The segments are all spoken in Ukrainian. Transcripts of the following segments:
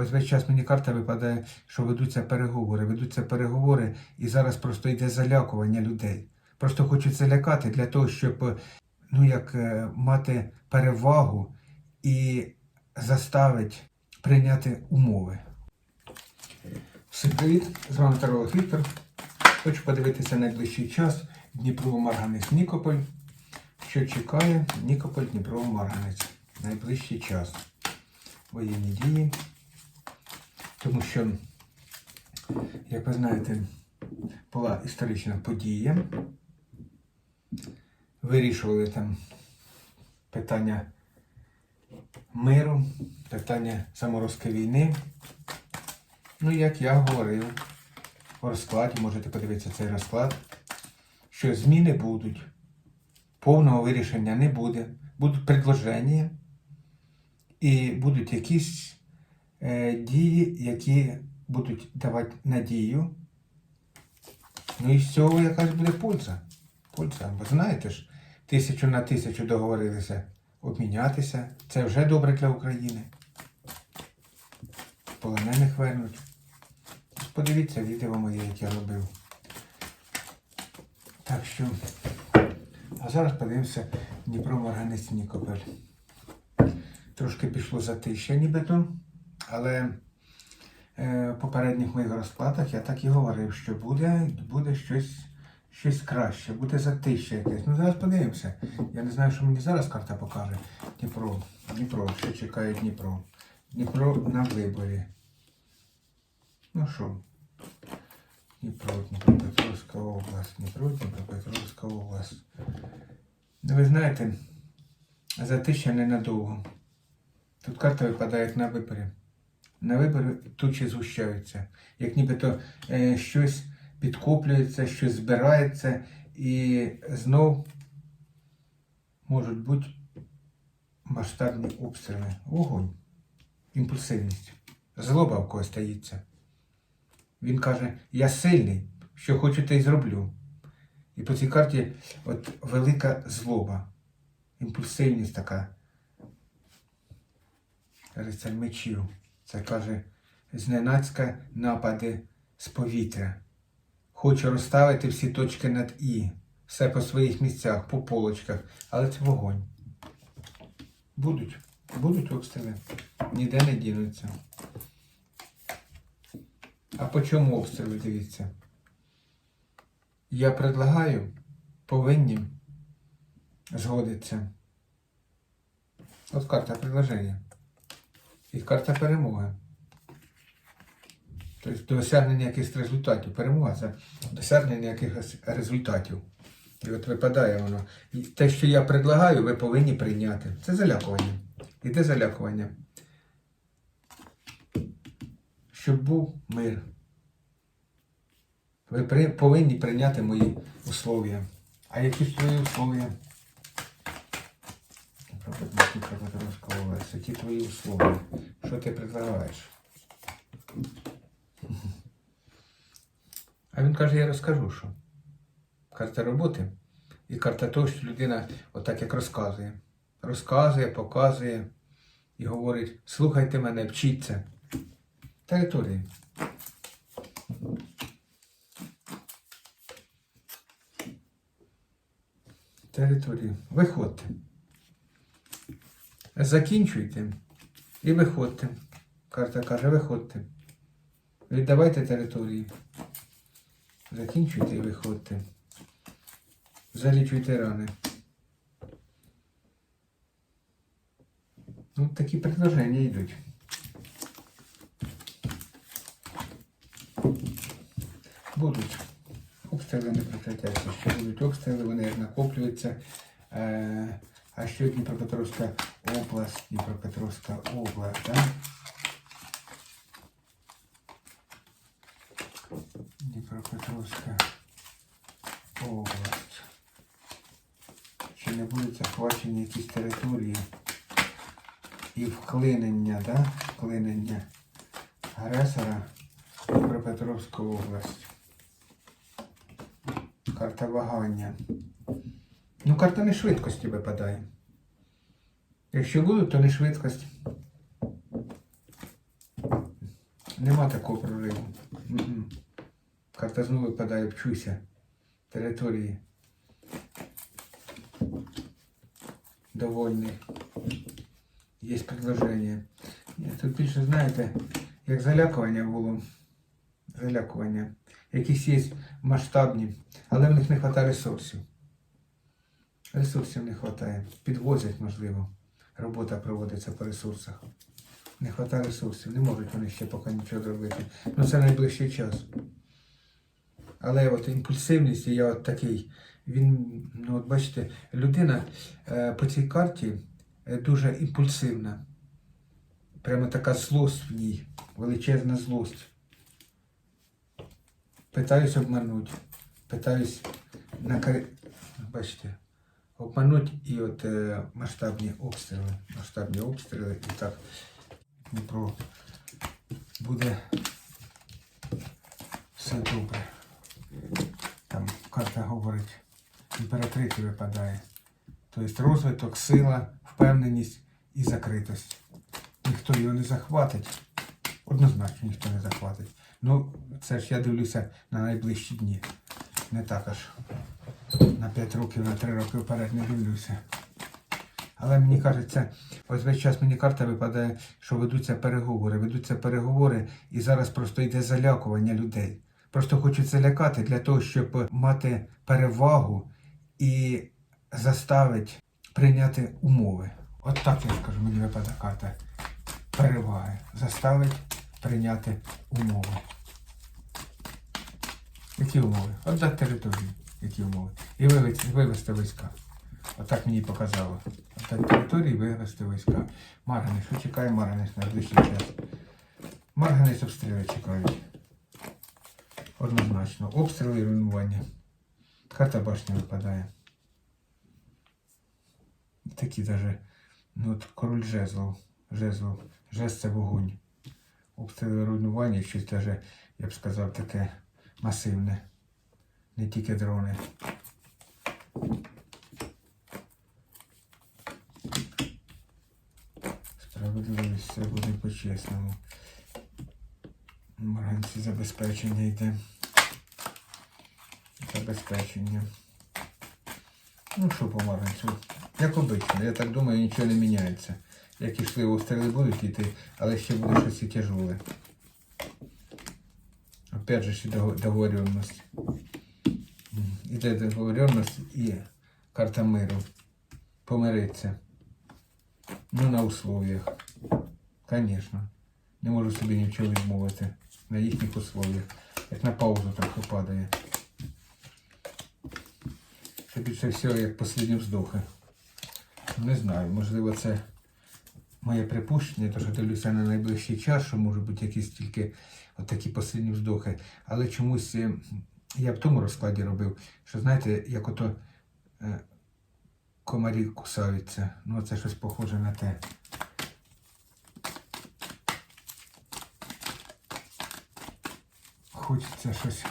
Ось весь час мені карта випадає, що ведуться переговори. Ведуться переговори, і зараз просто йде залякування людей. Просто хочуть залякати для того, щоб ну, як, е, мати перевагу і заставить прийняти умови. Всім привіт! З вами Таролог Віктор. Хочу подивитися найближчий час Дніпро Марганець Нікополь. Що чекає Нікополь Дніпро Марганець. Найближчий час. Воєнні дії. Тому що, як ви знаєте, була історична подія. Вирішували там питання миру, питання заморозки війни. Ну, як я говорив у розкладі, можете подивитися цей розклад, що зміни будуть, повного вирішення не буде, будуть предложення і будуть якісь дії, які будуть давати надію. Ну і з цього якась буде польза. Польза. Бо знаєте ж, тисячу на тисячу договорилися обмінятися. Це вже добре для України. Полонених вернуть. Подивіться відео моє, яке я робив. Так що, а зараз подивимося Дніпро Марганець Нікопель. Трошки пішло затища нібито, але е, в попередніх моїх розкладах я так і говорив, що буде, буде щось, щось краще, буде затища якесь. Ну зараз подивимося. Я не знаю, що мені зараз карта покаже. Дніпро, Дніпро, що чекає Дніпро. Дніпро на виборі. Ну що? Дніпро, Дніпропетровська область, Дніпро, Дніпропетровська область. Ну, Ви знаєте, затища ненадовго. Тут карта випадає на виборі. На виборі тучі згущаються. Як нібито е, щось підкоплюється, щось збирається і знов можуть бути масштабні обстріли. Вогонь, імпульсивність. Злоба в когось стається. Він каже, я сильний, що хочу, те й зроблю. І по цій карті от велика злоба, імпульсивність така. Рицарь мечів. Це каже, зненацька напади з повітря. Хочу розставити всі точки над І, все по своїх місцях, по полочках, але це вогонь. Будуть, будуть обстріли, ніде не дінуться. А по чому обстріли, дивіться? Я предлагаю, повинні згодиться. От карта предложення. І карта перемоги. Тобто досягнення якихось результатів. Перемога це досягнення якихось результатів. І от випадає воно. І те, що я предлагаю, ви повинні прийняти. Це залякування. Іде залякування. Щоб був мир. Ви повинні прийняти мої условия. А які ж твої условия? Область. Які твої условия? Що ти предлагаєш? А він каже, я розкажу, що. Карта роботи і карта того, що людина отак як розказує. Розказує, показує і говорить, слухайте мене, вчіться. Території. Території. Виходьте. Закінчуйте і виходьте. Карта каже, виходьте. Віддавайте території. Закінчуйте і виходьте. Залічуйте рани. Ну, такі предложення йдуть. Будуть. Обстріли не прекратяться. Ще будуть обстріли, вони накоплюються. Е, а що Дніпропетровська область, Дніпропетровська область, так? Дніпропетровська область. Чи не будуть захвачені якісь території і вклинення, да? Вклинення агресора в Дніпропетровську область. Карта вагання. Ну, карта не швидкості випадає. Якщо будуть, то не швидкость. Нема такого прориву. Карта знову випадає, вчуся. Території. Довольний. Є предложення. Тут більше, знаєте, як залякування було. Залякування. Якісь є масштабні, але в них не вистачає ресурсів. Ресурсів не вистачає. Підвозять, можливо. Робота проводиться по ресурсах. Не вистачає ресурсів. Не можуть вони ще поки нічого зробити. Ну це найближчий час. Але от імпульсивність, і я от такий. Він, ну от бачите, людина е, по цій карті е, дуже імпульсивна. Прямо така злость в ній, величезна злость. Питаюсь обмануть, питаюсь накри... бачите, обмануть і от е, масштабні обстріли. Масштабні обстріли і так Дніпро буде все добре. Там карта говорить, імператриця випадає. Тобто розвиток, сила, впевненість і закритость. Ніхто його не захватить. Однозначно ніхто не захватить. Ну, це ж я дивлюся на найближчі дні. Не так аж на 5 років, на 3 роки вперед не дивлюся. Але мені кажеться, ось весь час мені карта випадає, що ведуться переговори. Ведуться переговори, і зараз просто йде залякування людей. Просто хочуть залякати для того, щоб мати перевагу і заставити прийняти умови. От так я скажу, мені випадає карта. Переваги. Заставить прийняти умови. Які умови? Отдати територію. Які умови? І вивести війська. Отак мені показало. Отдати територію і вивести війська. Марганець, що чекає Марганець на найближчий час? Марганець обстріли чекають. Однозначно. Обстріли і руйнування. Карта башні випадає. Такі даже. Ну от король жезлов. Жезлов. Жест це вогонь. Обстріли руйнування, щось даже, я б сказав, таке масивне. Не тільки дрони. Справедливість, все буде по-чесному. Марганці забезпечення йде. Забезпечення. Ну що по марганцю? Як обично, я так думаю, нічого не міняється. Як ішли обстріли будуть йти, але ще буде щось і тяжеле. Опять же, ще дого- Іде договоренность і карта миру. Помириться. Ну, на условиях. Конечно. Не можу собі нічого відмовити. На їхніх условиях. Як на паузу трохи падає. Це всього як останні вздохи. Не знаю, можливо, це моє припущення, то що дивлюся на найближчий час, що можуть бути якісь тільки отакі останні вздохи. Але чомусь е, я в тому розкладі робив, що знаєте, як ото е, комарі кусаються. Ну, це щось похоже на те. Хочеться щось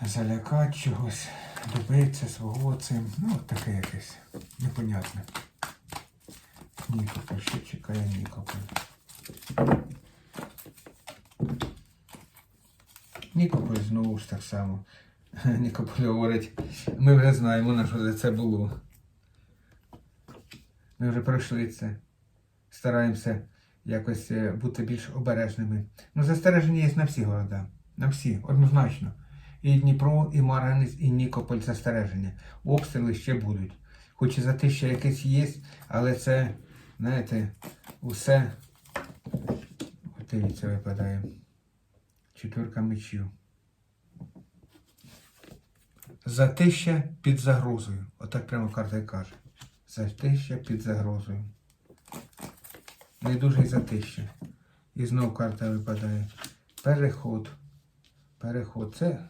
залякати чогось, добитися свого цим. Ну, от таке якесь непонятне. Нікополь, що чекає Нікополь. Нікополь знову ж так само. Нікополь говорить, ми вже знаємо, на що це було. Ми вже пройшли це. Стараємося якось е, бути більш обережними. Ну, застереження є на всі города. На всі, однозначно. І Дніпро, і Марганець, і Нікополь застереження. Обстріли ще будуть. Хоч і затища якесь є, але це, знаєте, усе. Дивіться, випадає. Четвірка мечів. Затища під загрозою. Отак прямо карта і каже. Затища під загрозою. Не дуже й затища. І знов карта випадає. Переход. Переход. Це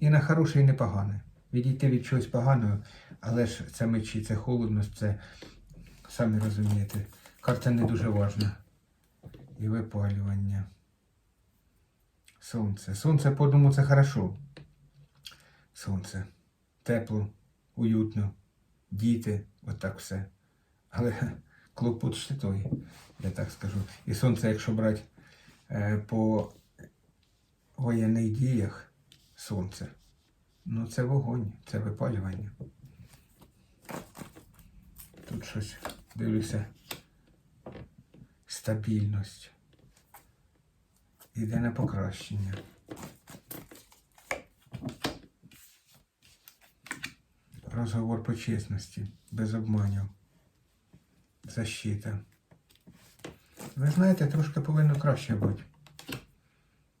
і на хороше, і на погане. Відійти від чогось поганого, але ж це мечі, це холодність, це, самі розумієте, карта не дуже важна. І випалювання. Сонце. Сонце по одному це хорошо. Сонце. Тепло, уютно, діти, отак все. Але клопот той, я так скажу. І сонце, якщо брати е, по воєнних діях, сонце, ну це вогонь, це випалювання. Тут щось дивлюся. Стабільність. Іде на покращення. Розговор по чесності, без обманів. Защита. Ви знаєте, трошки повинно краще бути.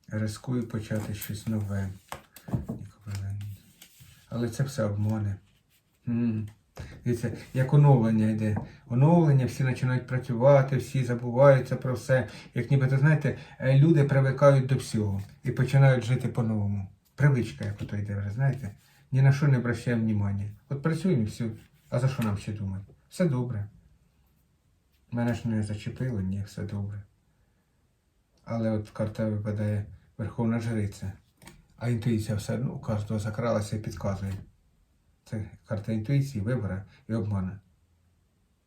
Рискую почати щось нове. Але це все обмани. Дивіться, як оновлення йде. Оновлення, всі починають працювати, всі забуваються про все. Як нібито, знаєте, е, люди привикають до всього і починають жити по-новому. Привичка, як ото йде, вже знаєте. Ні на що не обращаємо внимання. От працюємо і все. А за що нам ще думати? Все добре. Мене ж не зачепило, ні, все добре. Але от карта випадає Верховна Жриця. А інтуїція все одно у кожного закралася і підказує. Це карта інтуїції, вибора і обмана.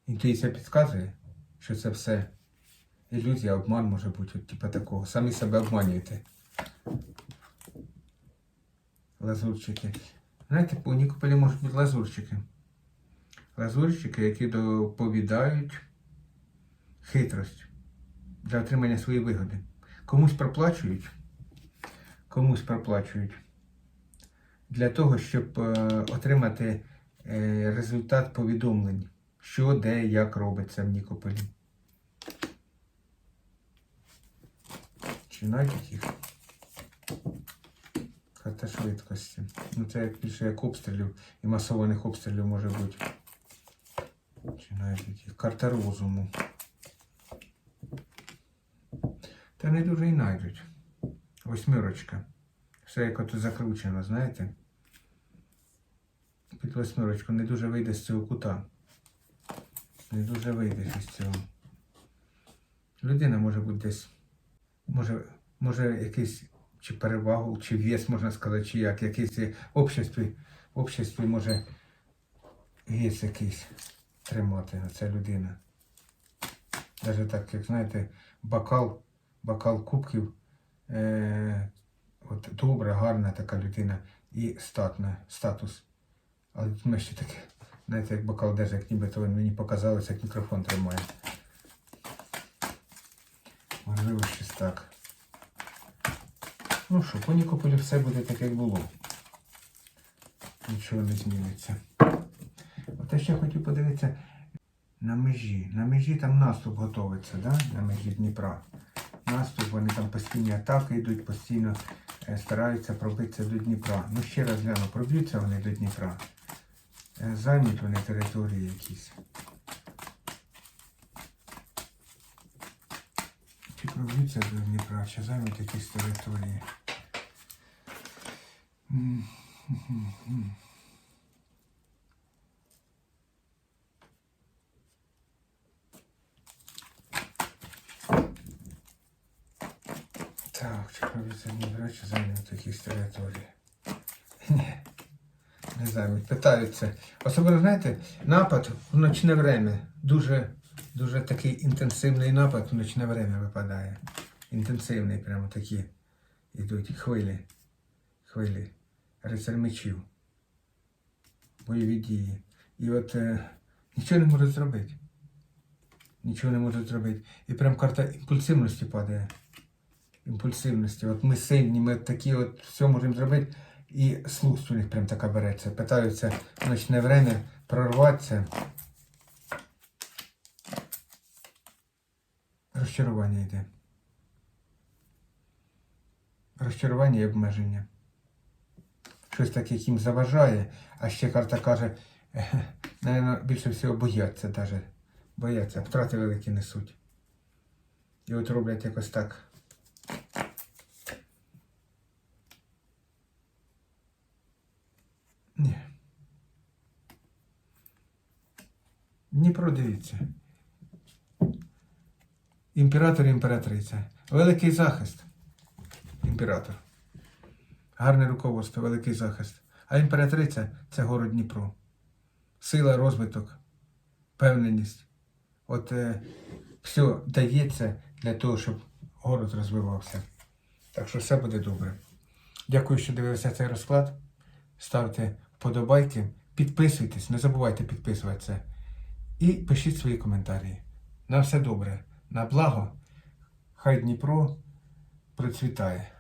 Інтуїція підказує, що це все ілюзія, обман може бути, от, типа такого. Самі себе обманюєте. Лазурчики. Знаєте, у Нікополі можуть бути лазурчики. Лазурчики, які доповідають хитрость для отримання своєї вигоди. Комусь проплачують, комусь проплачують для того, щоб е, отримати е, результат повідомлень, що, де, як робиться в Нікополі. Чи знайдуть їх? Карта швидкості. Ну це як більше як обстрілів і масованих обстрілів може бути. Чи знайдуть їх? Карта розуму. Та не дуже і знайдуть. Восьмірочка. Все як ото закручено, знаєте? Під восьмірочку не дуже вийде з цього кута. Не дуже вийде з цього. Людина може бути десь. Може, може якийсь чи перевагу, чи вес, можна сказати, чи як, якийсь обществі, обществі може вес якийсь тримати ця людина. Навіть так, як знаєте, бокал, бокал кубків. Е- От добра, гарна така людина і статна, статус. Але тут ми ще таке, знаєте, як бокал держить, як ніби то він мені показалося, як мікрофон тримає. Можливо, щось так. Ну що, по Нікополю все буде так, як було. Нічого не зміниться. От я ще хотів подивитися на межі. На межі там наступ готовиться, да? на межі Дніпра. Наступ, вони там постійні атаки йдуть, постійно е, стараються пробитися до Дніпра. Ну ще раз гляну, проб'ються вони до Дніпра. Е, Займуть вони території якісь. Чи проб'ються до Дніпра, чи займуть якісь території. Так, чи проб'ються Дніпра, чи займуть якісь території. Ні. Не знаю, питаються. Особливо, знаєте, напад в ночне время. Дуже, дуже такий інтенсивний напад в ночне время випадає. Інтенсивний, прямо такі йдуть хвилі. Хвилі. Рицар мечів. Бойові дії. І от е, нічого не можуть зробити. Нічого не можуть зробити. І прям карта імпульсивності падає. Імпульсивності. От ми сильні, ми такі от все можемо зробити. І слух у них прям така береться. Питаються в ночне время прорватися. Розчарування йде. Розчарування і обмеження. Щось таке їм заважає, а ще карта каже, напевно, більше всього бояться даже. Бояться, втрати великі несуть. І от роблять якось так. Дніпро, дивіться. Імператор і імператриця. Великий захист. Імператор. Гарне руководство, великий захист. А імператриця це город Дніпро. Сила, розвиток, певненість. От е, все дається для того, щоб город розвивався. Так що все буде добре. Дякую, що дивилися цей розклад. Ставте вподобайки, підписуйтесь, не забувайте підписуватися. І пишіть свої коментарі. На все добре, на благо. Хай Дніпро процвітає.